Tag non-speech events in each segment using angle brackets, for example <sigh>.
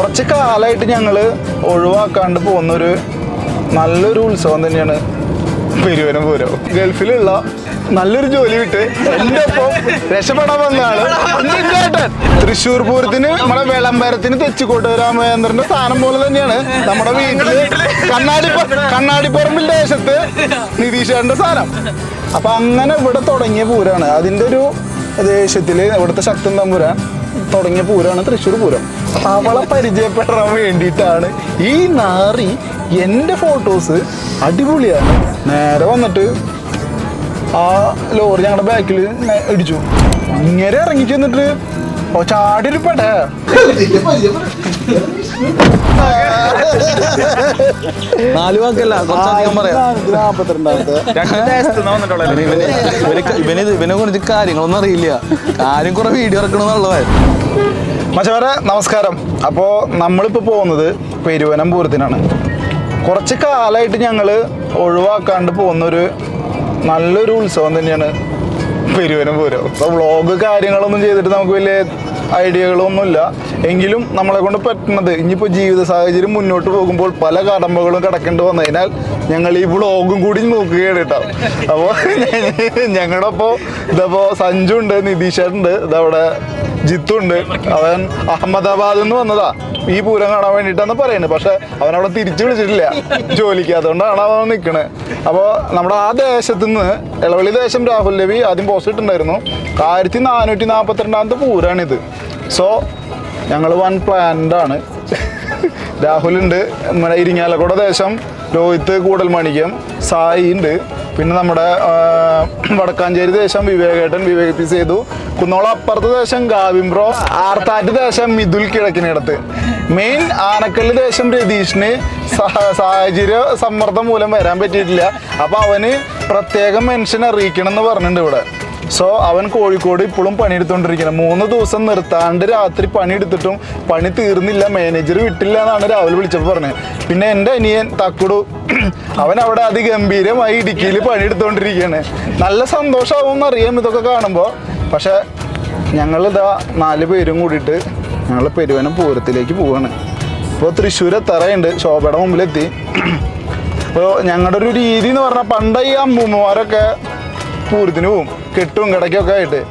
കുറച്ച് കാലമായിട്ട് ഞങ്ങൾ ഒഴിവാക്കാണ്ട് പോകുന്നൊരു നല്ലൊരു ഉത്സവം തന്നെയാണ് പെരുവനം പൂരം ഗൾഫിലുള്ള നല്ലൊരു ജോലി വിട്ട് എന്റെ ഒപ്പം രക്ഷപ്പെടാൻ വന്നതാണ്. ചേട്ടൻ തൃശ്ശൂർ പൂരത്തിന് നമ്മുടെ വിളംബരത്തിന് തെച്ചിക്കോട്ട് രാമചന്ദ്രന്റെ സ്ഥാനം പോലെ തന്നെയാണ് നമ്മുടെ വീട്ടിൽ കണ്ണാടി കണ്ണാടിപ്പറമ്പിൽ ദേശത്ത് നിതീഷേട്ടന്റെ സ്ഥാനം അപ്പൊ അങ്ങനെ ഇവിടെ തുടങ്ങിയ പൂരാണ്. അതിന്റെ ഒരു ദേശത്തിൽ ഇവിടുത്തെ ശക്തൻ തമ്പുരാൻ തുടങ്ങിയ പൂരമാണ് തൃശ്ശൂർ പൂരം. അവളെ പരിചയപ്പെടാൻ വേണ്ടിയിട്ടാണ് ഈ നാറി എന്റെ ഫോട്ടോസ് അടിപൊളിയാണ്. നേരെ വന്നിട്ട് ആ ലോറി ഞങ്ങളുടെ ബാക്കിൽ ഇടിച്ചു. ഇങ്ങനെ ഇറങ്ങി ചെന്നിട്ട് ചാടി നാല് വാക്കല്ല കുറച്ചധികം പറയാം. ഇവന് ഇവന് ഇവന് ഇത് ഇവനെ കുറിച്ച് കാര്യങ്ങളൊന്നും അറിയില്ല. കാര്യം കുറെ വീഡിയോ ഇറക്കണമെന്നുള്ളവൻ മച്ചവരെ നമസ്കാരം. അപ്പോൾ നമ്മളിപ്പോൾ പോകുന്നത് പെരുവനം പൂരത്തിനാണ് കുറച്ച് കാലമായിട്ട് ഞങ്ങൾ ഒഴിവാക്കാണ്ട് പോകുന്നൊരു നല്ലൊരു ഉത്സവം തന്നെയാണ് പെരുവനം പൂരം അപ്പോൾ വ്ളോഗ് കാര്യങ്ങളൊന്നും ചെയ്തിട്ട് നമുക്ക് വലിയ ഐഡിയകളൊന്നുമില്ല. എങ്കിലും നമ്മളെ കൊണ്ട് പറ്റുന്നത്. ഇനിയിപ്പോൾ ജീവിത സാഹചര്യം മുന്നോട്ട് പോകുമ്പോൾ പല കടമ്പകളും കിടക്കേണ്ടി വന്നതിനാൽ ഞങ്ങൾ ഈ വ്ളോഗും കൂടി നോക്കുകയാണ് കേട്ടോ. അപ്പോൾ ഞങ്ങളുടെ അപ്പോൾ ഇതപ്പോൾ സഞ്ജു ഉണ്ട് നിതീഷുണ്ട് ഇതവിടെ ജിത്തു ഉണ്ട് അവൻ അഹമ്മദാബാദിൽ നിന്ന് വന്നതാ. ഈ പൂരം കാണാൻ വേണ്ടിയിട്ടാണ് പറയുന്നത് പക്ഷെ അവൻ അവിടെ തിരിച്ചു വിളിച്ചിട്ടില്ല. ജോലിക്ക്. അതുകൊണ്ടാണ് അവൻ നിൽക്കണേ അപ്പോൾ നമ്മുടെ ആ ദേശത്ത് നിന്ന് ഇളവള്ളി ദേശം രാഹുൽ രവി ആദ്യം പോസ്റ്റ് ആയിരത്തി നാനൂറ്റി നാൽപ്പത്തിരണ്ടാമത്തെ പൂരാണിത് സോ ഞങ്ങൾ വൺ പ്ലാൻഡാണ് രാഹുലുണ്ട്. നമ്മുടെ ഇരിങ്ങാലക്കുട ദേശം. രോഹിത്ത് കൂടൽമാണിക്യം സായി ഉണ്ട്. പിന്നെ നമ്മുടെ വടക്കാഞ്ചേരി ദേശം വിവേകേട്ടൻ വിവേക് പി സേതു. കുന്നോളം അപ്പുറത്തെ ദേശം ഗാവിംബ്രോ ആർത്താറ്റ് ദേശം മിഥുൽ കിഴക്കിനടുത്ത്. മെയിൻ ആനക്കല്ല് ദേശം രതീഷിന് സഹ- സാഹചര്യ സമ്മർദ്ദം മൂലം വരാൻ പറ്റിയിട്ടില്ല. അപ്പൊ അവന് പ്രത്യേകം മെൻഷൻ അറിയിക്കണം എന്ന് പറഞ്ഞിട്ടുണ്ട് ഇവിടെ. സോ അവൻ കോഴിക്കോട് ഇപ്പോഴും പണിയെടുത്തോണ്ടിരിക്കുന്നത് മൂന്ന് ദിവസം നിർത്താണ്ട് രാത്രി പണിയെടുത്തിട്ടും പണി തീർന്നില്ല. മാനേജർ വിട്ടില്ല എന്നാണ് രാവിലെ വിളിച്ചപ്പോൾ പറഞ്ഞത്. പിന്നെ എന്റെ അനിയൻ തക്കുടു <clears throat> അവൻ അവിടെ അതിഗംഭീരമായി ഇടുക്കിയിൽ പണിയെടുത്തോണ്ടിരിക്കുകയാണ്. നല്ല സന്തോഷമാവും അറിയാം ഇതൊക്കെ കാണുമ്പോൾ. പക്ഷെ ഞങ്ങളിതാ നാല് പേരും കൂടിയിട്ട് ഞങ്ങൾ പെരുവനം പൂരത്തിലേക്ക് പോവാണ്. ഇപ്പോൾ തൃശ്ശൂർ എത്താറായുണ്ട്. ശോഭയുടെ മുമ്പിലെത്തി. <clears throat> അപ്പോൾ ഞങ്ങളുടെ ഒരു രീതി എന്ന് പറഞ്ഞാൽ പണ്ട് ഈ അമ്മൂമ്മമാരൊക്കെ പൂരത്തിന് പോവും കെട്ടും കിടക്കൊക്കെ ആയിട്ട്.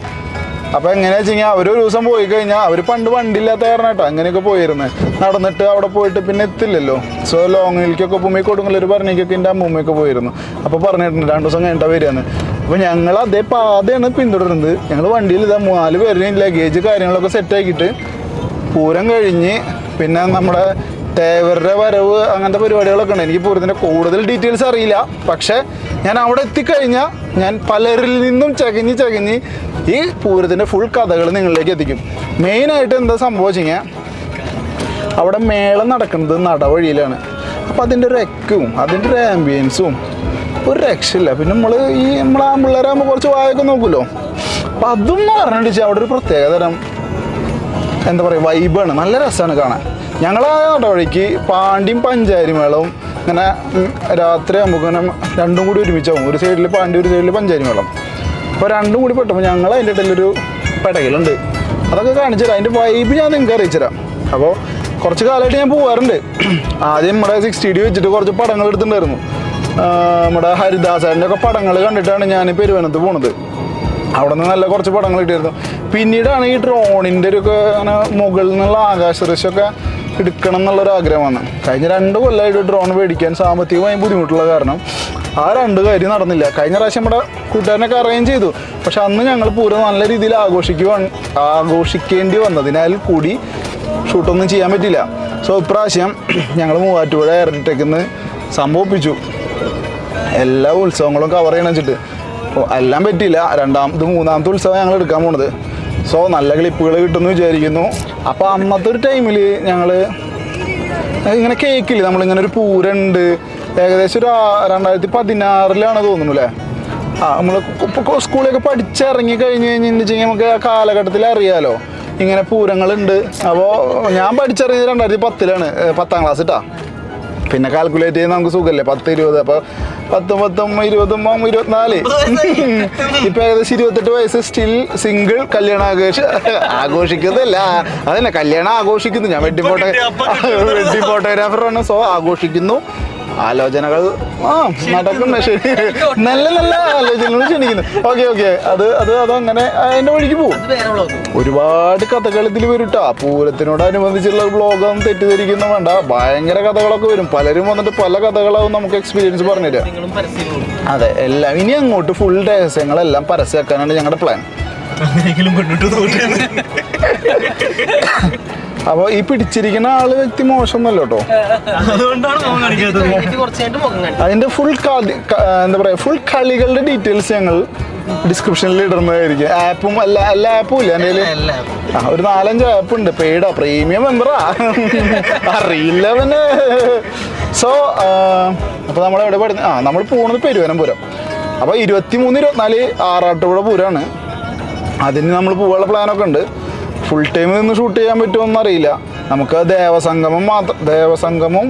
അപ്പോൾ എങ്ങനെയാ വെച്ച് കഴിഞ്ഞാൽ അവർ ഒരു ദിവസം പോയി കഴിഞ്ഞാൽ അവർ പണ്ട് വണ്ടിയില്ലാത്ത കാരണം കേട്ടോ അങ്ങനെയൊക്കെ പോയിരുന്നത് നടന്നിട്ട് അവിടെ പോയിട്ട് പിന്നെ എത്തില്ലല്ലോ. സോ ലോങ്ങിലേക്കൊക്കെ പോകുമ്പോൾ കൊടുങ്ങല്ലൊരു പറഞ്ഞേക്കൊക്കെ എന്റെ അമ്മൂമ്മയൊക്കെ പോയിരുന്നു. അപ്പോൾ പറഞ്ഞിട്ടുണ്ട് രണ്ട് ദിവസം കഴിഞ്ഞിട്ടാണ് വരികയെന്ന് അപ്പോൾ ഞങ്ങൾ അതേ പാതയാണ് പിന്തുടരുന്നത്. ഞങ്ങൾ വണ്ടിയിൽ ഇതാ നാല് പേരുടെയും ലഗേജ് കാര്യങ്ങളൊക്കെ സെറ്റ് ആക്കിയിട്ട് പൂരം കഴിഞ്ഞ് പിന്നെ നമ്മുടെ തേവരുടെ വരവ് അങ്ങനത്തെ പരിപാടികളൊക്കെ ഉണ്ട്. എനിക്ക് പൂരത്തിന്റെ കൂടുതൽ ഡീറ്റെയിൽസ് അറിയില്ല. പക്ഷേ ഞാൻ അവിടെ എത്തിക്കഴിഞ്ഞാൽ ഞാൻ പലരിൽ നിന്നും ചകഞ്ഞ് ചകഞ്ഞ് ഈ പൂരത്തിന്റെ ഫുൾ കഥകൾ നിങ്ങളിലേക്ക് എത്തിക്കും. മെയിനായിട്ട് എന്താ സംഭവിച്ചു അവിടെ മേളം നടക്കുന്നത് നടവഴിയിലാണ്. അപ്പോൾ അതിന്റെ ഒരു എക്കും അതിന്റെ ഒരു ആംബിയൻസും ഒരു രക്ഷയില്ല. പിന്നെ നമ്മൾ ഈ നമ്മൾ ആ പിള്ളേരാകുമ്പോൾ കുറച്ച് വായൊക്കെ നോക്കുമല്ലോ അപ്പം അതും പറഞ്ഞിട്ട് അവിടെ ഒരു പ്രത്യേകതരം എന്താ പറയുക വൈബാണ് നല്ല രസമാണ് കാണാൻ. ഞങ്ങൾ ആ ഇടവഴിക്ക് പാണ്ടിയും പഞ്ചാരിമേളവും ഇങ്ങനെ രാത്രി നമുക്ക് ഇങ്ങനെ രണ്ടും കൂടി ഒരുമിച്ചാവും ഒരു സൈഡിൽ പാണ്ടി ഒരു സൈഡിൽ പഞ്ചാരിമേളം. അപ്പോൾ രണ്ടും കൂടി പെട്ടപ്പോൾ ഞങ്ങൾ അതിന്റെ ഇടയിലൊരു പെടകലുണ്ട്. അതൊക്കെ കാണിച്ചു തരാം അതിന്റെ വൈബ് ഞാൻ നിങ്ങൾക്ക് അറിയിച്ചു തരാം അപ്പോൾ കുറച്ച് കാലമായിട്ട് ഞാൻ പോകാറുണ്ട് ആദ്യം നമ്മുടെ സിക്സ് ഡി വെച്ചിട്ട് കുറച്ച് പടങ്ങൾ എടുത്തിട്ടുണ്ടായിരുന്നു. നമ്മുടെ ഹരിദാസന്റെ ഒക്കെ പടങ്ങൾ കണ്ടിട്ടാണ് ഞാൻ പെരുവനത്ത് പോണത്. അവിടെ നിന്ന് നല്ല കുറച്ച് പടങ്ങൾ കിട്ടിയിരുന്നു. പിന്നീടാണ് ഈ ഡ്രോണിന്റെ ഒരു അങ്ങനെ മുകളിൽ നിന്നുള്ള ആകാശ ദൃശ്യമൊക്കെ എടുക്കണം എന്നുള്ളൊരു ആഗ്രഹമാണ്. കഴിഞ്ഞ രണ്ട് കൊല്ലമായിട്ട് ഡ്രോൺ മേടിക്കാൻ സാമ്പത്തികമായി ബുദ്ധിമുട്ടുള്ള കാരണം ആ രണ്ട് കാര്യം നടന്നില്ല. കഴിഞ്ഞ പ്രാവശ്യം നമ്മുടെ കൂട്ടുകാരനൊക്കെ അറേഞ്ച് ചെയ്തു. പക്ഷെ അന്ന് ഞങ്ങൾ പൂരം നല്ല രീതിയിൽ ആഘോഷിക്കുവാൻ ആഘോഷിക്കേണ്ടി വന്നതിനാൽ കൂടി ഷൂട്ടൊന്നും ചെയ്യാൻ പറ്റില്ല. സോ ഇപ്രാവശ്യം ഞങ്ങൾ മൂവാറ്റുപുഴ എയർടെക്കിന്ന് സംഭവിപ്പിച്ചു എല്ലാ ഉത്സവങ്ങളും കവർ ചെയ്യണം വെച്ചിട്ട്. എല്ലാം പറ്റിയില്ല. രണ്ടാമത് മൂന്നാമത്തെ ഉത്സവം ഞങ്ങൾ എടുക്കാൻ പോണത്. സോ നല്ല ക്ലിപ്പുകൾ കിട്ടുമെന്ന് വിചാരിക്കുന്നു. അപ്പോൾ അന്നത്തെ ഒരു ടൈമിൽ ഞങ്ങൾ ഇങ്ങനെ കേക്കില്ല നമ്മളിങ്ങനെ ഒരു പൂരണ്ട്. ഏകദേശം ഒരു രണ്ടായിരത്തി പതിനാറിലാണ് തോന്നുന്നു അല്ലേ ആ നമ്മൾ സ്കൂളിലൊക്കെ പഠിച്ചിറങ്ങി കഴിഞ്ഞ് കഴിഞ്ഞിട്ടുണ്ടെങ്കിൽ നമുക്ക് ആ കാലഘട്ടത്തിൽ അറിയാലോ. ഇങ്ങനെ പൂരങ്ങളുണ്ട്. അപ്പോൾ ഞാൻ പഠിച്ചിറങ്ങിയത് രണ്ടായിരത്തി പത്തിലാണ്. പത്താം ക്ലാസ് ഇട്ടാ പിന്നെ കാൽക്കുലേറ്റ് ചെയ്യാൻ നമുക്ക് സുഖമല്ലേ പത്ത് ഇരുപത്. അപ്പൊ പത്തും പത്തും ഇരുപതും ഇരുപത്തിനാല്. <laughs> ഇപ്പൊ ഏകദേശം ഇരുപത്തെട്ട് വയസ്സ് സ്റ്റിൽ സിംഗിൾ കല്യാണം ആഘോഷ ആഘോഷിക്കുന്നതല്ല. അതന്നെ കല്യാണം ആഘോഷിക്കുന്നു. ഞാൻ വെഡ്ഡിംഗ് ഫോട്ടോ വെഡ്ഡിംഗ് ഫോട്ടോഗ്രാഫറാണ് സോ ആഘോഷിക്കുന്നു. ആലോചനകൾ ആ നടക്കും നല്ല നല്ല ആലോചനകൾ ക്ഷണിക്കുന്നു. Okay okay. അത് അത് അതങ്ങനെ അതിന്റെ വഴിക്ക് പോകും. ഒരുപാട് കഥകൾ ഇതിൽ വരും ട്ടാ. പൂരത്തിനോടനുബന്ധിച്ചുള്ള ബ്ലോഗം തെറ്റിദ്ധരിക്കുന്ന വേണ്ട. ഭയങ്കര കഥകളൊക്കെ വരും. പലരും വന്നിട്ട് പല കഥകളാവും നമുക്ക് എക്സ്പീരിയൻസ് പറഞ്ഞുതരാം. അതെ എല്ലാം. ഇനി അങ്ങോട്ട് ഫുൾ രഹസ്യങ്ങളെല്ലാം പരസ്യമാക്കാനാണ് ഞങ്ങളുടെ പ്ലാൻ അങ്ങനെയെങ്കിലും മുന്നോട്ട് തോന്നുന്നു <laughs> അപ്പോൾ ഈ പിടിച്ചിരിക്കുന്ന ആൾ വ്യക്തി മോശമൊന്നുമല്ല കേട്ടോ. അതിന്റെ ഫുൾ എന്താ പറയാ ഫുൾ കളികളുടെ ഡീറ്റെയിൽസ് ഞങ്ങൾ ഡിസ്ക്രിപ്ഷനിൽ ഇടുന്നതായിരിക്കും. ആപ്പും അല്ല എല്ലാ ആപ്പും ഇല്ല എന്റെ ആ ഒരു നാലഞ്ച് ആപ്പ് ഉണ്ട്. പെയ്ഡാ പ്രീമിയം മെമ്പറാ അറിയില്ല പിന്നെ സോ അപ്പോൾ നമ്മൾ എവിടെ പഠിക്കുന്നത് ആ നമ്മൾ പോകുന്നത് പെരുവനപുരം അപ്പോൾ ഇരുപത്തി മൂന്ന് ഇരുപത്തിനാല് ആറാട്ടുപുഴ പൂരമാണ് അതിന് നമ്മൾ പോകാനുള്ള പ്ലാനൊക്കെ ഉണ്ട്. ഫുൾ ടൈം നിന്ന് ഷൂട്ട് ചെയ്യാൻ പറ്റുമോ അറിയില്ല. നമുക്ക് ദേവസംഗമം മാത്രം ദേവസംഗമം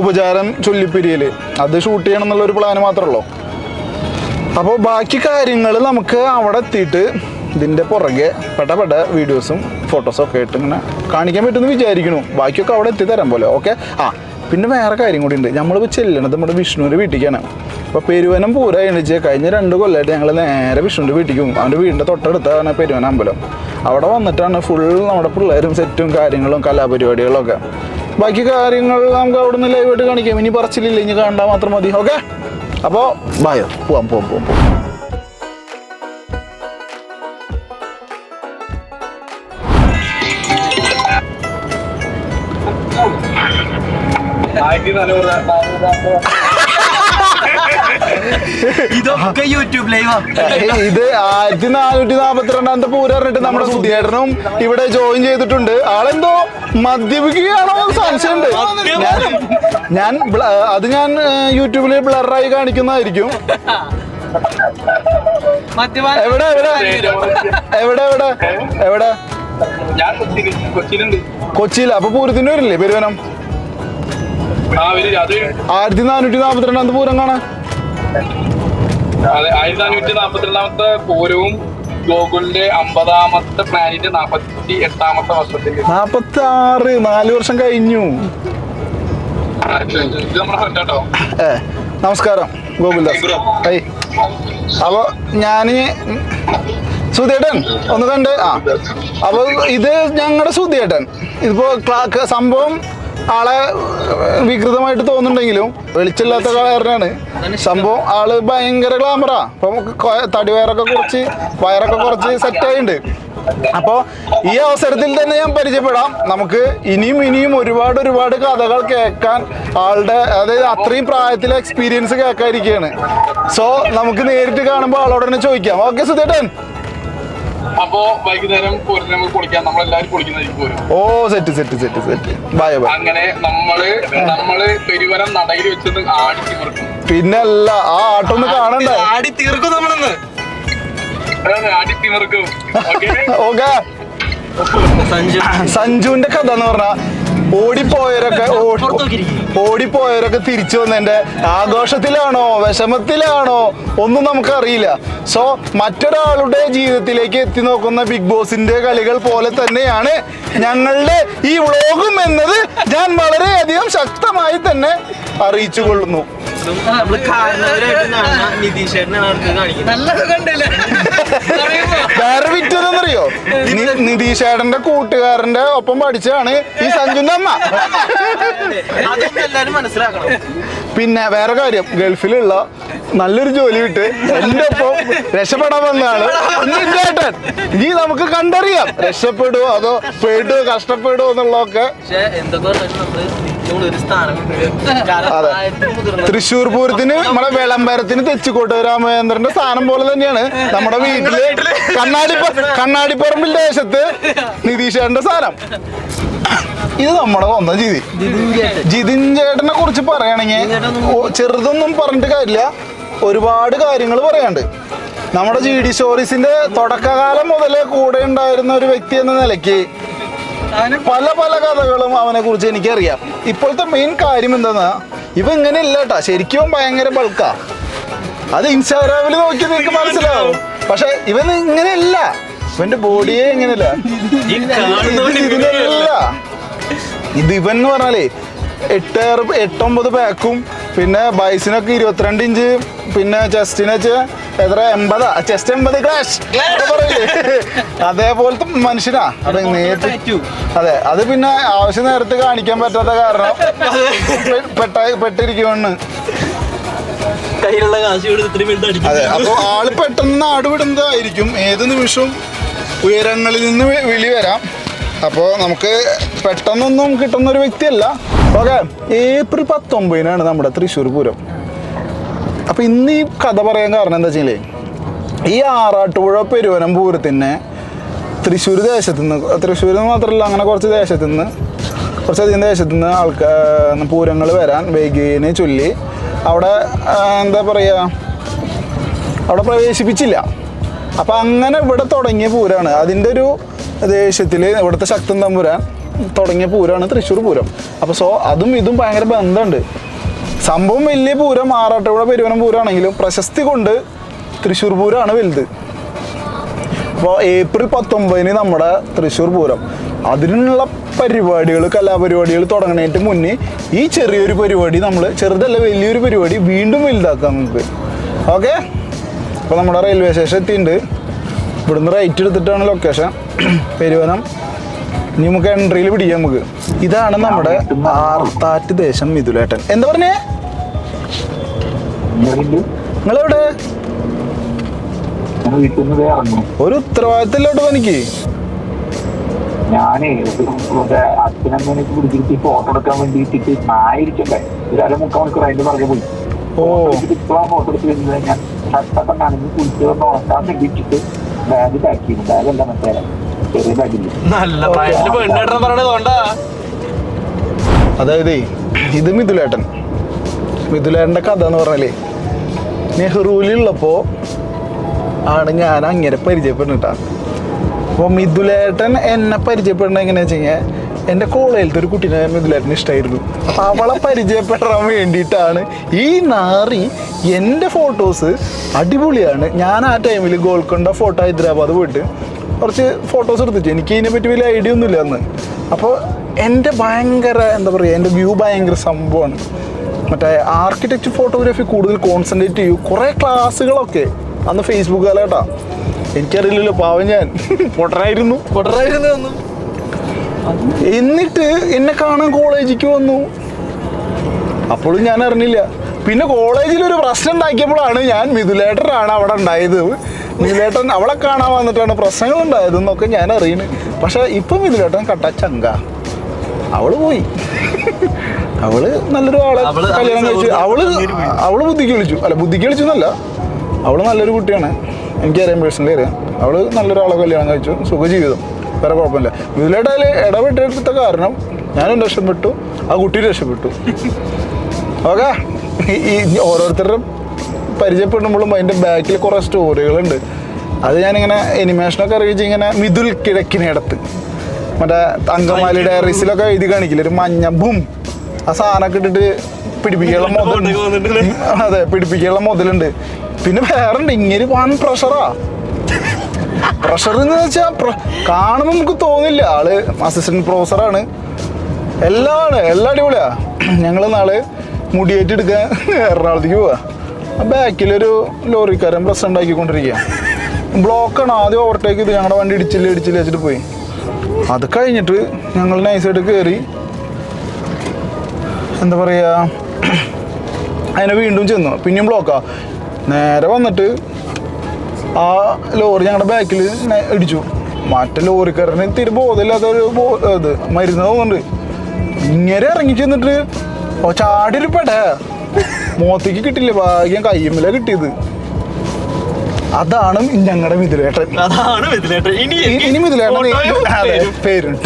ഉപചാരം ചൊല്ലിപ്പിരിയൽ അത് ഷൂട്ട് ചെയ്യണം എന്നുള്ളൊരു പ്ലാന് പ്ലാൻ മാത്രമേ ഉള്ളൂ. അപ്പോൾ ബാക്കി കാര്യങ്ങൾ നമുക്ക് അവിടെ എത്തിയിട്ട് ഇതിന്റെ പുറകെ പെട്ട പെട്ട വീഡിയോസും ഫോട്ടോസും ഒക്കെ ആയിട്ട് ഇങ്ങനെ കാണിക്കാൻ പറ്റുമെന്ന് വിചാരിക്കുന്നു. ബാക്കിയൊക്കെ അവിടെ എത്തി തരാൻ പോലെ ഓക്കെ ആ പിന്നെ വേറെ കാര്യം കൂടി ഉണ്ട്. നമ്മളിപ്പോൾ ചെല്ലണത് നമ്മുടെ വിഷ്ണുവിന്റെ വീട്ടിലേക്കാണ് അപ്പോൾ പെരുവനം പൂര എണിച്ച്. കഴിഞ്ഞ രണ്ട് കൊല്ലമായിട്ട് ഞങ്ങൾ നേരെ വിഷ്ണുവിന്റെ വീട്ടിലേക്ക് പോകും അവന്റെ വീടിന്റെ തൊട്ടടുത്താണ് പെരുവന അമ്പലം. അവിടെ വന്നിട്ടാണ് ഫുൾ നമ്മുടെ പിള്ളേരും സെറ്റും കാര്യങ്ങളും കലാപരിപാടികളൊക്കെ. ബാക്കി കാര്യങ്ങൾ നമുക്ക് അവിടെ നിന്ന് ലൈവായിട്ട് കാണിക്കാം. ഇനി പറച്ചിലില്ല. ഇനി കണ്ടാൽ മാത്രം മതി. ഓക്കെ അപ്പോൾ ബായോ പോവാം പോവാം പോവാം പോവാം. <laughs> ഇതൊക്കെ യൂട്യൂബ് ലൈവാ ഇത് ആയിരത്തി നാനൂറ്റി നാപ്പത്തിരണ്ടാമത്തെ പൂരം പറഞ്ഞിട്ട് നമ്മുടെ സുധിയേട്ടനും ഇവിടെ ജോയിൻ ചെയ്തിട്ടുണ്ട്. ആളെന്തോ മദ്യപിക്കുകയാണോ എന്ന് സംശയമുണ്ട്. ഞാൻ ഞാൻ അത് ഞാൻ യൂട്യൂബിൽ ബ്ലറായി കാണിക്കുന്നതായിരിക്കും. എവിടെ എവിടെ? എവിടെ എവിടെ? എവിടെ? കൊച്ചിയിലുണ്ട്. കൊച്ചിയിൽ. അപ്പൊ പൂരത്തിന് വരില്ലേ പെരുവനം? ആയിരത്തി നാനൂറ്റി നാപ്പത്തിരണ്ടാമത്തെ പൂരം കാണാൻ ആയിരത്തി നാനൂറ്റി നാപ്പത്തിരണ്ടാമത്തെ പൂരവും ഗോകുലിന്റെ അമ്പതാമത്തെ പ്ലാനിന്റെ നാപ്പത്തി എട്ടാമത്തെ വർഷത്തിന്റെ നാപ്പത്തി ആറ് നാല് വർഷം കഴിഞ്ഞു. നമസ്കാരം ഗോകുൽദാസ്. അപ്പൊ ഞാൻ സുധിയേട്ടൻ ഒന്ന് കണ്ട് ആ. അപ്പൊ ഇത് ഞങ്ങളുടെ സുധിയേട്ടൻ ഇതിപ്പോ സംഭവം ആളെ വികൃതമായിട്ട് തോന്നുന്നുണ്ടെങ്കിലും വെളിച്ചില്ലാത്ത കാരണമാണ് സംഭവം ആൾ ഭയങ്കര ഗ്ലാമറാ നമുക്ക് തടിവയറൊക്കെ കുറച്ച് വയറൊക്കെ കുറച്ച് സെറ്റായിട്ടുണ്ട് അപ്പോൾ ഈ അവസരത്തിൽ തന്നെ ഞാൻ പരിചയപ്പെടാം. നമുക്ക് ഇനിയും ഇനിയും ഒരുപാട് ഒരുപാട് കഥകൾ കേൾക്കാൻ ആളുടെ അതായത് അത്രയും പ്രായത്തിലെ എക്സ്പീരിയൻസ് കേൾക്കാതിരിക്കുകയാണ്. സോ നമുക്ക് നേരിട്ട് കാണുമ്പോൾ ആളോട് തന്നെ ചോദിക്കാം. ഓക്കെ സുധേട്ടൻ. അപ്പോ വൈകുന്നേരം പൂരത്തിന് നമ്മൾ കുളിക്കാം നമ്മളെല്ലാരും കുളിക്കുന്നതായിരിക്കും പൂരം ഓ set set set set bye bye അങ്ങനെ നമ്മൾ നമ്മൾ പെരുവരം നടയിൽ വെച്ചത് ആടി പിന്നെ പിന്നല്ല ആ ആട്ടം ഒന്ന് കാണണ്ടേ? ആടി തീർക്കും നമ്മളൊന്ന്. ആടി തീർക്കും. Okay okay <laughs> Sanju. സഞ്ജുവിന്റെ കഥ എന്ന് പറഞ്ഞാൽ ഓടിപ്പോയവരൊക്കെ. ഓടിപ്പോയവരൊക്കെ തിരിച്ചു വന്നതിന്റെ ആഘോഷത്തിലാണോ വിഷമത്തിലാണോ ഒന്നും നമുക്കറിയില്ല സോ മറ്റൊരാളുടെ ജീവിതത്തിലേക്ക് എത്തി നോക്കുന്ന ബിഗ് ബോസിന്റെ കളികൾ പോലെ തന്നെയാണ് ഞങ്ങളുടെ ഈ വ്ളോഗും എന്നത് ഞാൻ വളരെയധികം ശക്തമായി തന്നെ അറിയിച്ചു കൊള്ളുന്നു നമ്മൾ കാരണവരായിട്ട് കാണുന്ന നിതീഷേട്ടനാണ് അവർക്ക് കാണിക്കുന്നത്. നല്ലത് കണ്ടില്ലേ? വേറെ വിറ്റതെന്നറിയോ നിതീഷേടന്റെ കൂട്ടുകാരന്റെ ഒപ്പം പഠിച്ചതാണ് ഈ സഞ്ജുന്റെ അമ്മ. എല്ലാരും മനസ്സിലാക്കണം. പിന്നെ വേറെ കാര്യം ഗൾഫിലുള്ള നല്ലൊരു ജോലി വിട്ട് എന്റെ ഒപ്പം രക്ഷപ്പെടാൻ വന്നതാണ്. ചേട്ടൻ ഇനി നമുക്ക് കണ്ടറിയാം രക്ഷപ്പെടുവോ അതോ പേടുവോ കഷ്ടപ്പെടുവോ എന്നുള്ളതൊക്കെ. അതെ. തൃശ്ശൂർ പൂരത്തിന് നമ്മുടെ വിളംബരത്തിന് തെച്ചിക്കോട്ട് രാമചന്ദ്രന്റെ സ്ഥാനം പോലെ തന്നെയാണ്. നമ്മുടെ വീട്ടിൽ കണ്ണാടി കണ്ണാടിപ്പറമ്പിൽ ദേശത്ത് നിതീഷേട്ടന്റെ സ്ഥാനം. ഇത് നമ്മുടെ സ്വന്തം ജിതി. ജിതിൻ ചേട്ടനെ കുറിച്ച് പറയുകയാണെങ്കിൽ ചെറുതൊന്നും പറഞ്ഞിട്ട് കാര്യമില്ല. ഒരുപാട് കാര്യങ്ങൾ പറയാണ്ട് നമ്മുടെ ജി ഡി സ്റ്റോറീസിന്റെ തുടക്കകാലം മുതലേ കൂടെ ഉണ്ടായിരുന്ന ഒരു വ്യക്തി എന്ന നിലയ്ക്ക് പല പല കഥകളും അവനെ കുറിച്ച് എനിക്കറിയാം. ഇപ്പോഴത്തെ മെയിൻ കാര്യം എന്താണെന്നാ ഇവ ഇങ്ങനെയല്ല കേട്ടാ ശരിക്കും ഭയങ്കര ബൾക്കാ അത് ഇൻസ്റ്റാഗ്രാമിൽ നോക്കി നിനക്ക് മനസ്സിലാവും. പക്ഷെ ഇവൻ ഇങ്ങനെയല്ല ഇവന്റെ ബോഡിയെ ഇങ്ങനെയല്ല. ഇതിനല്ല ഇത് ഇവൻ എന്ന് പറഞ്ഞാലേ എട്ട് എട്ടൊമ്പത് പാക്കും പിന്നെ ബൈസിനൊക്കെ ഇരുപത്തിരണ്ട് ഇഞ്ച് പിന്നെ ചെസ്റ്റിന് വെച്ച് എത്ര എൺപതാ? ചെസ്റ്റ് എൺപത് ക്ലാഷ് <laughs> അതേപോലത്തെ മനുഷ്യനാ. അത് നേരത്തെ അതെ അത് പിന്നെ ആവശ്യം നേരത്തെ കാണിക്കാൻ പറ്റാത്ത കാരണം <laughs> പെട്ടിരിക്കുവാണ് പെട്ട പെട്ടിരിക്കുമെന്ന് കയ്യിലുള്ള കാശ് അതെ അപ്പോൾ ആൾ പെട്ടെന്ന് നാട് വിടുന്നതായിരിക്കും ഏത് നിമിഷവും ഉയരങ്ങളിൽ നിന്ന് വിളി വരാം. അപ്പോൾ നമുക്ക് പെട്ടെന്നൊന്നും കിട്ടുന്ന ഒരു വ്യക്തിയല്ല. ഓക്കെ ഏപ്രിൽ പത്തൊമ്പതിനാണ് നമ്മുടെ തൃശ്ശൂർ പൂരം. അപ്പോൾ ഇന്ന് ഈ കഥ പറയാൻ കാരണം എന്താ വെച്ചാലേ ഈ ആറാട്ടുപുഴ പെരുവനം പൂരത്തിന് തൃശ്ശൂർ ദേശത്തു നിന്ന് തൃശ്ശൂർ മാത്രമല്ല അങ്ങനെ കുറച്ച് ദേശത്തു നിന്ന് കുറച്ചധികം ദേശത്തു നിന്ന് ആൾക്കാർ പൂരങ്ങൾ വരാൻ വൈകിയതിനെ ചൊല്ലി അവിടെ എന്താ പറയുക അവിടെ പ്രവേശിപ്പിച്ചില്ല. അപ്പം അങ്ങനെ ഇവിടെ തുടങ്ങിയ പൂരമാണ് അതിന്റെ ഒരു ദേഷ്യത്തിൽ ഇവിടുത്തെ ശക്തൻ തമ്പുരാൻ തുടങ്ങിയ പൂരമാണ് തൃശ്ശൂർ പൂരം. അപ്പോൾ സോ അതും ഇതും ഭയങ്കര ബന്ധമുണ്ട്. സംഭവം വലിയ പൂരം ആറാട്ടുപുഴ പെരുവനം പൂരമാണെങ്കിലും പ്രശസ്തി കൊണ്ട് തൃശ്ശൂർ പൂരമാണ് വലുത്. അപ്പോൾ ഏപ്രിൽ പത്തൊമ്പതിന് നമ്മുടെ തൃശ്ശൂർ പൂരം. അതിനുള്ള പരിപാടികൾ കലാപരിപാടികൾ തുടങ്ങണേറ്റ് മുന്നേ ഈ ചെറിയൊരു പരിപാടി നമ്മൾ ചെറുതല്ല വലിയൊരു പരിപാടി വീണ്ടും വലുതാക്കാം നമുക്ക്. ഓക്കെ അപ്പോൾ നമ്മുടെ റെയിൽവേ സ്റ്റേഷൻ എത്തിയിട്ടുണ്ട്. ഇവിടുന്ന് റൈറ്റ് എടുത്തിട്ടാണ് ലൊക്കേഷൻ പെരുവനം. ഇനി നമുക്ക് എൻട്രിയിൽ പിടിക്കാം നമുക്ക്. ഇതാണ് നമ്മുടെ ആർത്താറ്റ് ദേശം മിഥുലേട്ടൻ എന്താ പറഞ്ഞേ? നിങ്ങളെവിടെ? ഒരു ഉത്തരവാദിത്തമില്ലോട്ടോ എനിക്ക് ഞാനേ മറ്റേ അച്ഛനമ്മേനൊക്കെ പിടിച്ചിട്ട് ഫോട്ടോ എടുക്കാൻ വേണ്ടിയിട്ട് നായിരിക്കട്ടെ. ഒരു അര മുക്കാൽ മണിക്കൂർ അതിന്റെ പുറകെ പോയി. ഓ. ഇപ്പോഴാ ഫോട്ടോ എടുത്ത് വരുന്നത് ഞാൻ ഷർട്ടൊക്കെ നനഞ്ഞ് കുളിച്ച് വന്ന് ഉണക്കാൻ വേണ്ടിയിട്ട് ബാഗ് പാക്ക് ചെയ്യുന്നു ബാഗല്ല മറ്റേ? ചെറിയ ബാഗില്ല നല്ല പ്രായത്തിൽ പെണ്ണേട്ടൻ പറയണത് കൊണ്ടാ. അതായത് ഇത് മിഥുലേട്ടൻ. മിഥുലേട്ടന്റെ കഥ എന്ന് പറഞ്ഞാലേ നെഹ്റുവിലുള്ളപ്പോൾ ആണ് ഞാൻ അങ്ങനെ പരിചയപ്പെടുന്നിട്ടാ അപ്പോൾ മിഥുലേട്ടൻ എന്നെ പരിചയപ്പെടുന്നത് എങ്ങനെയാ വെച്ച് കഴിഞ്ഞാൽ എന്റെ കോളേജിലത്തെ ഒരു കുട്ടീനെ മിഥുലേട്ടന് ഇഷ്ടമായിരുന്നു അപ്പോൾ അവളെ പരിചയപ്പെടാൻ വേണ്ടിയിട്ടാണ് ഈ നാറി എന്റെ ഫോട്ടോസ് അടിപൊളിയാണ്. ഞാൻ ആ ടൈമിൽ ഗോൾക്കൊണ്ട ഫോട്ടോ ഹൈദരാബാദ് പോയിട്ട് കുറച്ച് ഫോട്ടോസ് എടുത്തിട്ട് എനിക്ക് ഇതിനെപ്പറ്റി വലിയ ഐഡിയ ഒന്നുമില്ല അന്ന്. അപ്പോൾ എന്റെ ഭയങ്കര എന്താ പറയുക എന്റെ വ്യൂ ഭയങ്കര സംഭവമാണ്. മറ്റേ ആർക്കിടെക്ചർ ഫോട്ടോഗ്രാഫി കൂടുതൽ കോൺസെൻട്രേറ്റ് ചെയ്യൂ. കുറേ ക്ലാസ്സുകളൊക്കെ അന്ന് ഫേസ്ബുക്ക് കാലഘട്ടാ എനിക്കറിയില്ലല്ലോ പാവം ഞാൻ. പൊട്ടറായിരുന്നു. കൊടറായിരുന്നു എന്നിട്ട് എന്നെ കാണാൻ കോളേജിലേക്ക് വന്നു. അപ്പോഴും ഞാൻ അറിഞ്ഞില്ല. പിന്നെ കോളേജിൽ ഒരു പ്രശ്നം ഉണ്ടാക്കിയപ്പോഴാണ് ഞാൻ മിഥുലേട്ടനാണ് അവിടെ ഉണ്ടായത്. മിഥുലേട്ടൻ അവളെ കാണാൻ വന്നിട്ടാണ് പ്രശ്നങ്ങൾ ഉണ്ടായത് എന്നൊക്കെ ഞാൻ അറിയണ്. പക്ഷെ ഇപ്പം മിഥുലേട്ടൻ കട്ട ചങ്ക. അവൾ പോയി. അവൾ നല്ലൊരു ആളെ കല്യാണം കഴിച്ചു. അവൾ അവൾ ബുദ്ധിക്ക് വിളിച്ചു. അല്ല ബുദ്ധിക്ക് വിളിച്ചു എന്നല്ല അവൾ നല്ലൊരു കുട്ടിയാണ്. എനിക്കറിയാം പേഴ്സണലി അറിയാം. അവൾ നല്ലൊരാളെ കല്യാണം കഴിച്ചു. സുഖജീവിതം. വേറെ കുഴപ്പമില്ല. ഇതിലായിട്ട് അതിൽ ഇടപെട്ടെടുത്ത കാരണം ഞാനും രക്ഷപ്പെട്ടു ആ കുട്ടിയും രക്ഷപ്പെട്ടു. ഓക്കെ? ഈ ഓരോരുത്തരുടെയും പരിചയപ്പെടുമ്പോഴും അതിന്റെ ബാക്കിൽ കുറേ സ്റ്റോറികളുണ്ട്. അത് ഞാനിങ്ങനെ എനിമേഷനൊക്കെ അറിയിച്ച് ഇങ്ങനെ മിഥുൽ കിഴക്കിനടുത്ത് മറ്റേ അങ്കമാലി ഡയറീസിലൊക്കെ എഴുതി കാണിക്കില്ല? ഒരു മഞ്ഞ ബും. ആ സാധനമൊക്കെ ഇട്ടിട്ട് പിടിപ്പിക്കാനുള്ള മുതലുണ്ട്. അതെ പിടിപ്പിക്കാനുള്ള മുതലുണ്ട്. പിന്നെ വേറെ ഉണ്ട് ഇങ്ങനെ വൺ പ്രഷറാ പ്രഷർ എന്ന് വെച്ചാൽ കാണുമ്പോൾ നമുക്ക് തോന്നില്ല. ആൾ അസിസ്റ്റന്റ് പ്രൊഫസറാണ് എല്ലാമാണ് എല്ലാം അടിപൊളിയാ. ഞങ്ങൾ നാളെ മുടിയേറ്റ് എടുക്കാൻ എറണാകുളത്തേക്ക് പോവാ. ബാക്കിലൊരു ലോറിക്കാരൻ പ്രശ്നം ഉണ്ടാക്കിക്കൊണ്ടിരിക്കുക ബ്ലോക്കാണ് ആദ്യം ഓവർടേക്ക് ചെയ്ത്. ഞങ്ങളുടെ വണ്ടി ഇടിച്ചില്ല ഇടിച്ചില്ല വെച്ചിട്ട് പോയി. അത് കഴിഞ്ഞിട്ട് ഞങ്ങൾ നൈസായിട്ട് കയറി എന്താ പറയുക <clears throat> അതിനെ വീണ്ടും ചെന്നു. പിന്നെയും ബ്ലോക്കാ നേരെ വന്നിട്ട് ആ ലോറി ഞങ്ങളുടെ ബാക്കിൽ ഇടിച്ചു. മറ്റേ ലോറിക്കാരന് തിരി ബോധമില്ലാത്ത ഒരു ഇത് മരുന്ന് തോന്നുന്നുണ്ട്. ഇങ്ങനെ ഇറങ്ങി ചെന്നിട്ട് ഓ ചാടിയൊരു പെട മോത്തേക്ക് കിട്ടില്ല ഭാഗ്യം? കയ്യുമ്മല കിട്ടിയത്. അതാണ് ഞങ്ങളുടെ മിഥുലേട്ടൻ അതാണ് ഇനി ഇനി മിഥുലേട്ടൻ പേരും.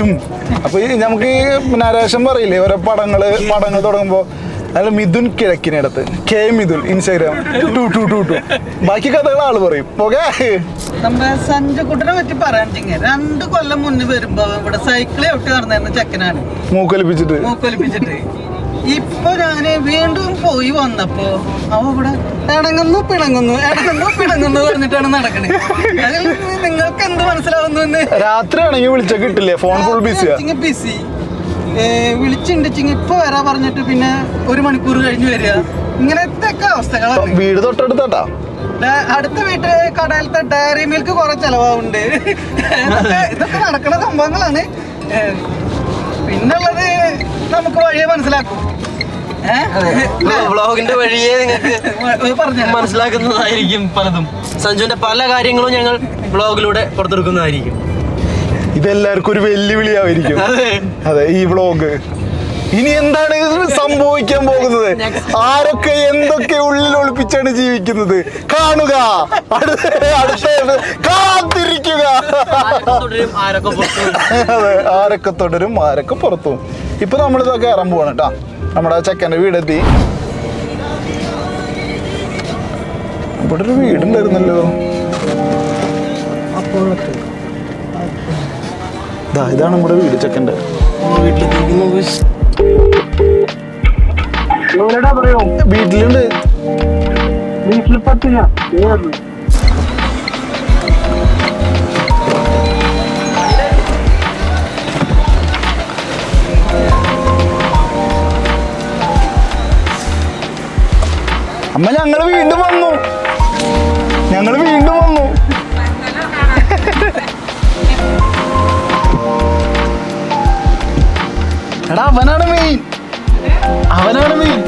അപ്പൊ നമുക്ക് നരേഷൻ പറയില്ലേ? ഓരോ പടങ്ങൾ പടങ്ങൾ തുടങ്ങുമ്പോ അല്ല Mithun കിഴക്കിനടുത്ത് K Mithun Instagram two two two two. ബാക്കി കഥകൾ ആൾ പറയും. ഓക്കെ നമ്മുടെ സഞ്ജുക്കുട്ടനെ പറ്റി പറയാണെച്ചെങ്കിൽ രണ്ട് കൊല്ലം മുന്നേ വരുമ്പോ ഇവിടെ സൈക്കിൾ ചവിട്ടി നടന്നിരുന്ന ചെക്കനാണ്. മൂക്കൊലിപ്പിച്ചിട്ട്. മൂക്കൊലിപ്പിച്ചിട്ട്. ഇപ്പൊ ഞാൻ വീണ്ടും പോയി വന്നപ്പോ അവ ഇവിടെ ഇണങ്ങുന്നു പിണങ്ങുന്നു ഇണങ്ങുന്നു പിണങ്ങുന്നു പറഞ്ഞിട്ടാണ് നടക്കണേ. അതിൽ നിങ്ങൾക്ക് എന്ത് മനസ്സിലാവുന്നു എന്ന്? രാത്രി ആണെങ്കിൽ വിളിച്ച കിട്ടില്ലേ? ഫോൺ ഫുൾ ബിസിയാ ബിസി വിളിച്ചിണ്ടെച്ചിങ് ഇപ്പൊ വരാ പറഞ്ഞിട്ട് പിന്നെ ഒരു മണിക്കൂർ കഴിഞ്ഞു വരിക. ഇങ്ങനത്തെ ഒക്കെ അവസ്ഥകളാണ്. വീട് തൊട്ടടുത്താട്ടാ? അടുത്ത വീട്ടിൽ കടയിലത്തെ ഡയറി മിൽക്ക് കുറെ ചെലവാവുണ്ട്. ഇതൊക്കെ ഇതൊക്കെ നടക്കുന്ന സംഭവങ്ങളാണ്. പിന്നുള്ളത് നമുക്ക് വഴിയെ മനസ്സിലാക്കും. വ്ളോഗിന്റെ വഴിയെ നിങ്ങൾക്ക് മനസ്സിലാക്കുന്നതായിരിക്കും പലതും. സഞ്ജുവിന്റെ പല കാര്യങ്ങളും ഞങ്ങൾ വ്ളോഗിലൂടെ പുറത്തെടുക്കുന്നതായിരിക്കും. ഇതെല്ലാവർക്കും ഒരു വെല്ലുവിളിയായിരിക്കും. അതെ. ഈ വ്ളോഗ് ഇനി എന്താണ് ഇതിന് സംഭവിക്കാൻ പോകുന്നത്? ആരൊക്കെ എന്തൊക്കെ ഉള്ളിൽ ഒളിപ്പിച്ചാണ് ജീവിക്കുന്നത്? കാണുക. അടുത്ത അടുത്ത കാത്തിരിക്കുക. അതെ ആരൊക്കെ തുടരും ആരൊക്കെ പുറത്തും. ഇപ്പൊ നമ്മളിതൊക്കെ കയറാൻ പോവാണ് കേട്ടാ നമ്മുടെ ചെക്കന്റെ വീടെത്തി ഇവിടെ ഒരു വീടുണ്ടായിരുന്നല്ലോ. ദാ, ഇതാണ് നമ്മുടെ വീട് ചെക്കന്റെ. വീട്ടിലുണ്ട്. വീട്ടിൽ പറ്റില്ല അമ്മ ഞങ്ങൾ വീണ്ടും വന്നു. ഞങ്ങൾ വീണ്ടും അവനാണ് മെയിൻ അവനാണ് മെയിൻ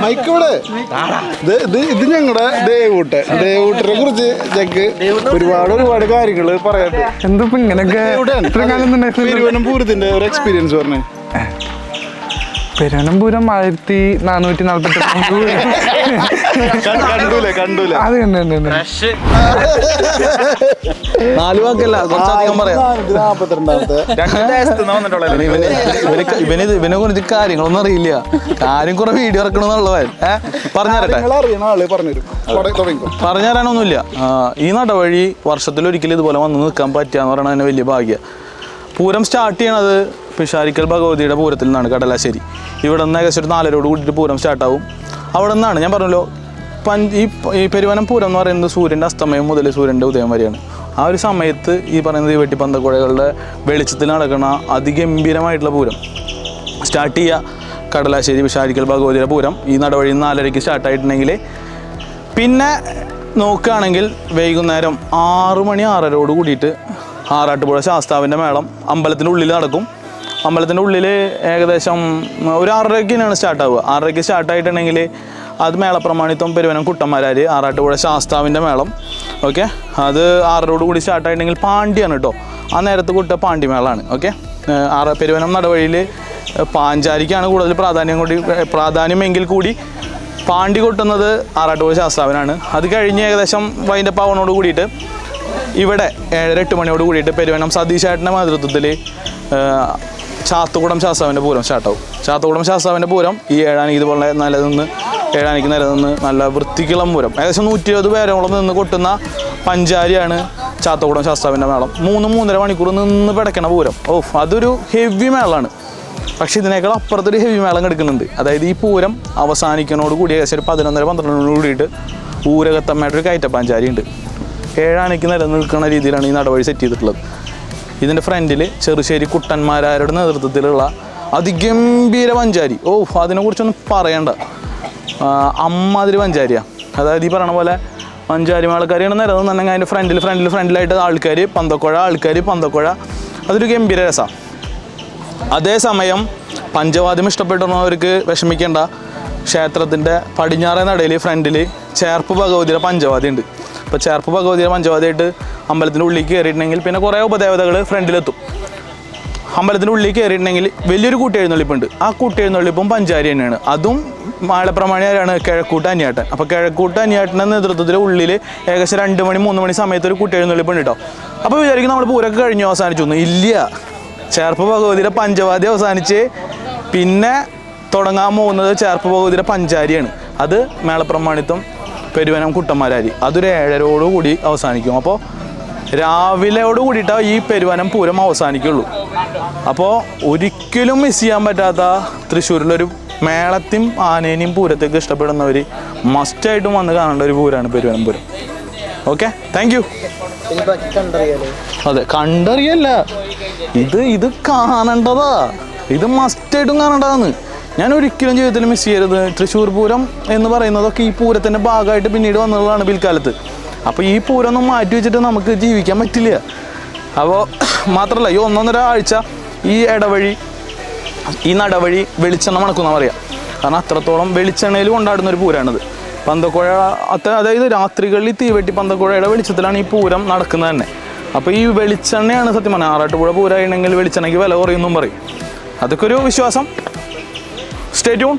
മൈക്ക് ഇവിടെ ഇത് ഇത് ഇത് ഞങ്ങളുടെ ദേവൂട്ട്. ദേവൂട്ടിനെ കുറിച്ച് ഞങ്ങൾക്ക് ഒരുപാട് ഒരുപാട് കാര്യങ്ങൾ എന്തിപ്പോ തിരുവനന്തപുരത്തിന്റെ ഒരു എക്സ്പീരിയൻസ് പറഞ്ഞേ. പെരുവനമ്പൂരം ആയിരത്തി നാനൂറ്റി നാല്പത്തി <laughs> കണ്ടൂലേ അത്. നാല് വാക്കല്ല കുറച്ചധികം പറയാം. നാപ്പത്തിരണ്ടാമത്തെ ഇവന് ഇവന് കുറിച്ച് കാര്യങ്ങളൊന്നും അറിയില്ല. കാര്യം കുറെ വീഡിയോ ഇറക്കണമെന്നുള്ളവൻ ഏഹ് പറഞ്ഞുതരട്ടെ? നിങ്ങൾ അറിയണ ആൾ പറഞ്ഞുതരും. തുട- തുടങ്ങിക്കോ. പറഞ്ഞു തരാനൊന്നുമില്ല ഈ നടവഴി വർഷത്തിലൊരിക്കലും ഇതുപോലെ വന്ന് നിൽക്കാൻ പറ്റുക എന്ന് പറയുന്നത് തന്നെ വലിയ ഭാഗ്യ. പൂരം സ്റ്റാർട്ട് ചെയ്യണത് പിഷാരിക്കൽ ഭഗവതിയുടെ പൂരത്തിൽ നിന്നാണ് കടലാശ്ശേരി. ഇവിടെ നിന്ന് ഏകദേശം ഒരു നാലരോട് കൂടിയിട്ട് പൂരം സ്റ്റാർട്ടാവും അവിടെ നിന്നാണ്. ഞാൻ പറഞ്ഞല്ലോ പഞ്ച് ഈ പെരുവനം പൂരം എന്ന് പറയുന്നത് സൂര്യന്റെ അസ്തമയം മുതൽ സൂര്യന്റെ ഉദയം വരെയാണ്. ആ ഒരു സമയത്ത് ഈ പറയുന്നത് ഈ വെട്ടിപ്പന്തക്കുഴകളുടെ വെളിച്ചത്തിൽ നടക്കുന്ന അതിഗംഭീരമായിട്ടുള്ള പൂരം. സ്റ്റാർട്ട് ചെയ്യുക കടലാശ്ശേരി വിശാരിക്കൽ ഭഗവതിയുടെ പൂരം ഈ നടവഴി നാലരയ്ക്ക് സ്റ്റാർട്ടായിട്ടുണ്ടെങ്കിൽ പിന്നെ നോക്കുകയാണെങ്കിൽ വൈകുന്നേരം ആറു മണി ആറരയോട് കൂടിയിട്ട് ആറാട്ടുപുഴ ശാസ്താവിന്റെ മേളം അമ്പലത്തിന്റെ ഉള്ളിൽ നടക്കും. അമ്പലത്തിന്റെ ഉള്ളിൽ ഏകദേശം ഒരു ആറരയ്ക്കാണ് സ്റ്റാർട്ട് ആവുക. ആറരയ്ക്ക് സ്റ്റാർട്ടായിട്ടുണ്ടെങ്കിൽ അത് മേളപ്രമാണിത്വം പെരുവനം കുട്ടന്മാരാർ ആറാട്ടുപുഴ ശാസ്താവിന്റെ മേളം. ഓക്കെ അത് ആറരയോട് കൂടി സ്റ്റാർട്ടായിട്ടുണ്ടെങ്കിൽ പാണ്ഡ്യാണ് കേട്ടോ ആ നേരത്തെ കുട്ട പാണ്ഡ്യമേളാണ്. ഓക്കെ ആറ് പെരുവനം നടവഴിയിൽ പാഞ്ചാരിക്കാണ് കൂടുതൽ പ്രാധാന്യം കൂടി പ്രാധാന്യമെങ്കിൽ കൂടി പാണ്ടി കൊട്ടുന്നത് ആറാട്ടുപുഴ ശാസ്താവിനാണ്. അത് കഴിഞ്ഞ് ഏകദേശം വൈന്റെ പാവനോട് കൂടിയിട്ട് ഇവിടെ ഏഴര എട്ട് മണിയോട് കൂടിയിട്ട് പെരുവനം സതീശേട്ടന്റെ നേതൃത്വത്തിൽ ചാത്തുകുടം ശാസ്താവിന്റെ പൂരം സ്റ്റാർട്ടാവും ചാത്തുകുടം ശാസ്താവിന്റെ പൂരം ഈ ഏഴാനിക്ക് ഇതുപോലെ നിലനിന്ന് ഏഴാനിക്ക് നിലനിന്ന് നല്ല വൃത്തിക്കുളം പൂരം. ഏകദേശം നൂറ്റി ഇരുപത് പേരോളം നിന്ന് കൊട്ടുന്ന പഞ്ചാരിയാണ് ചാത്തുകുടം ശാസ്താവിന്റെ മേളം. മൂന്ന് മൂന്നര മണിക്കൂർ നിന്ന് പിടയ്ക്കണ പൂരം. ഓ അതൊരു ഹെവി മേളമാണ് പക്ഷേ ഇതിനേക്കാൾ അപ്പുറത്തൊരു ഹെവി മേളം കിടക്കുന്നുണ്ട്. അതായത് ഈ പൂരം അവസാനിക്കുന്നതോട് കൂടി ഏകദേശം ഒരു പതിനൊന്നര പന്ത്രണ്ടിനോട് കൂടിയിട്ട് ഊരകത്തമ്മയുടെ ഒരു കയറ്റപ്പാഞ്ചാരി ഉണ്ട് ഏഴാനയ്ക്ക് നിലനിൽക്കുന്ന രീതിയിലാണ് ഈ നടപടി സെറ്റ് ചെയ്തിട്ടുള്ളത്. ഇതിന്റെ ഫ്രണ്ടിൽ ചെറുശ്ശേരി കുട്ടന്മാരാരുടെ നേതൃത്വത്തിലുള്ള അതിഗംഭീര പഞ്ചാരി ഓ അതിനെക്കുറിച്ചൊന്നും പറയണ്ട. അമ്മാതിരി പഞ്ചാരിയാണ് അതായത് ഈ പറയണ പോലെ പഞ്ചാരി മേളക്കാരിയാണ് നിലനിന്നുണ്ടെങ്കിൽ അതിന്റെ ഫ്രണ്ടിൽ ഫ്രണ്ടിൽ ഫ്രണ്ടിലായിട്ട് ആൾക്കാർ പന്തക്കുഴ ആൾക്കാർ പന്തക്കുഴ. അതൊരു ഗംഭീര രസമാണ് അതേസമയം പഞ്ചവാദ്യം ഇഷ്ടപ്പെടുന്നവർക്ക് വിഷമിക്കേണ്ട. ക്ഷേത്രത്തിന്റെ പടിഞ്ഞാറേ നടയിൽ ഫ്രണ്ടിൽ ചേർപ്പ് ഭഗവതിയുടെ പഞ്ചവാദ്യം ഉണ്ട് അപ്പോൾ ചേർപ്പ് ഭഗവതിയുടെ പഞ്ചവാദ്യമായിട്ട് അമ്പലത്തിന്റെ ഉള്ളിൽ കയറിയിട്ടുണ്ടെങ്കിൽ പിന്നെ കുറേ ഉപദേവതകൾ ഫ്രണ്ടിലെത്തും. അമ്പലത്തിന്റെ ഉള്ളിൽ കയറിയിട്ടുണ്ടെങ്കിൽ വലിയൊരു കൂട്ടിയെഴുന്നള്ളിപ്പുണ്ട്. ആ കൂട്ടിയെഴുന്നള്ളിപ്പും പഞ്ചാരി തന്നെയാണ്. അതും മാളപ്രമാണിയാരാണ് കിഴക്കൂട്ട് അനിയാട്ടൻ. അപ്പോൾ കിഴക്കൂട്ട് അനിയാട്ടന്റെ നേതൃത്വത്തിൽ ഉള്ളിൽ ഏകദേശം രണ്ട് മണി മൂന്ന് മണി സമയത്ത് ഒരു കൂട്ടിയെഴുന്നള്ളിപ്പുണ്ട് കേട്ടോ അപ്പോൾ വിചാരിക്കും നമ്മൾ പൂരൊക്കെ കഴിഞ്ഞു അവസാനിച്ചു ഇല്ല. ചേർപ്പ് ഭഗവതിയുടെ പഞ്ചവാദി അവസാനിച്ച് പിന്നെ തുടങ്ങാൻ പോകുന്നത് ചേർപ്പ് ഭഗവതിയുടെ പഞ്ചാരിയാണ്. അത് മേളപ്രമാണിത്വം പെരുവനം കുട്ടന്മാരാരി. അതൊരു ഏഴരോട് കൂടി അവസാനിക്കും. അപ്പോൾ രാവിലെയോട് കൂടിയിട്ടാണ് ഈ പെരുവനം പൂരം അവസാനിക്കുള്ളൂ. അപ്പോൾ ഒരിക്കലും മിസ് ചെയ്യാൻ പറ്റാത്ത തൃശ്ശൂരിലൊരു മേളത്തെയും ആനേനെയും പൂരത്തേക്ക് ഇഷ്ടപ്പെടുന്നവർ മസ്റ്റായിട്ടും വന്ന് കാണേണ്ട ഒരു പൂരമാണ് Peruvanam Pooram. Okay thank you അതെ കണ്ടറിയല്ല. ഇത് ഇത് കാണേണ്ടതാ. ഇത് മസ്റ്റായിട്ടും കാണേണ്ടതാണ് ഞാൻ ഒരിക്കലും ജീവിതത്തിൽ മിസ് ചെയ്യരുത്. തൃശ്ശൂർ പൂരം എന്ന് പറയുന്നതൊക്കെ ഈ പൂരത്തിന്റെ ഭാഗമായിട്ട് പിന്നീട് വന്നതാണ് പിൽക്കാലത്ത്. അപ്പോൾ ഈ പൂരം ഒന്നും മാറ്റി വെച്ചിട്ട് നമുക്ക് ജീവിക്കാൻ പറ്റില്ല. അപ്പോൾ മാത്രമല്ല ഈ ഒന്നൊന്നര ആഴ്ച ഈ ഇടവഴി ഈ നടവഴി വെളിച്ചെണ്ണ മണക്കുന്ന പറയാം. കാരണം അത്രത്തോളം വെളിച്ചെണ്ണയിൽ കൊണ്ടാടുന്ന ഒരു പൂരമാണിത് പന്തക്കുഴ അത്ര അതായത് രാത്രികളിൽ തീവെട്ടി പന്തക്കുഴയുടെ വെളിച്ചത്തിലാണ് ഈ പൂരം നടക്കുന്നത് തന്നെ. അപ്പോൾ ഈ വെളിച്ചെണ്ണയാണ് സത്യം പറഞ്ഞാൽ ആറാട്ടുപുഴ പൂരമാണെങ്കിൽ വെളിച്ചെണ്ണയ്ക്ക് വില കുറയുമെന്നും പറയും. അതൊക്കെ ഒരു വിശ്വാസം. Stay tune